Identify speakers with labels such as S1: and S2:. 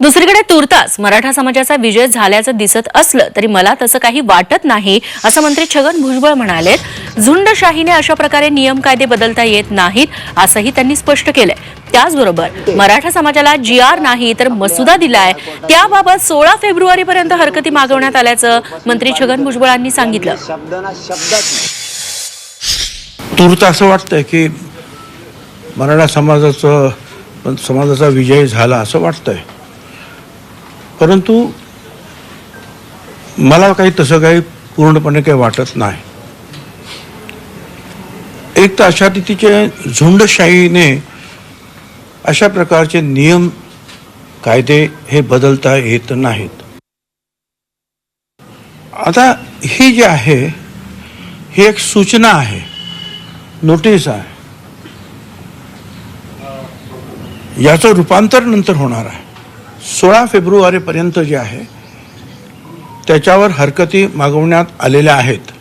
S1: दुसरीकडे तुर्तास मराठा समाजाचा विजय झाल्याचं दिसत असलं तरी मला तसं काही वाटत नाही असं मंत्री छगन भुजबळ म्हणाले. झुंडशाहीने अशा प्रकारे नियम कायदे बदलता येत नाहीत असंही त्यांनी स्पष्ट केलंय. त्याचबरोबर मराठा समाजाला जी आर नाही तर मसुदा दिलाय त्याबाबत सोळा फेब्रुवारीपर्यंत हरकती मागवण्यात आल्याचं मंत्री छगन भुजबळांनी सांगितलं.
S2: शब्दाना शब्दात
S3: तूर्त असं वाटतंय की मराठा समाजाचं समाजाचा विजय झाला असं वाटतंय. परंतु मला काही तसं काही पूर्णपणे काही वाटत नाही. एक तर अशा रीतीचे झुंडशाहीने अशा प्रकारचे नियम कायदे हे बदलता येत नाहीत. आता ही जी आहे ही एक सूचना आहे नोटीस आहे. याचं रूपांतर नंतर होणार आहे. सोळा फेब्रुवारीपर्यंत जे आहे त्याच्यावर हरकती मागवण्यात आलेल्या आहेत.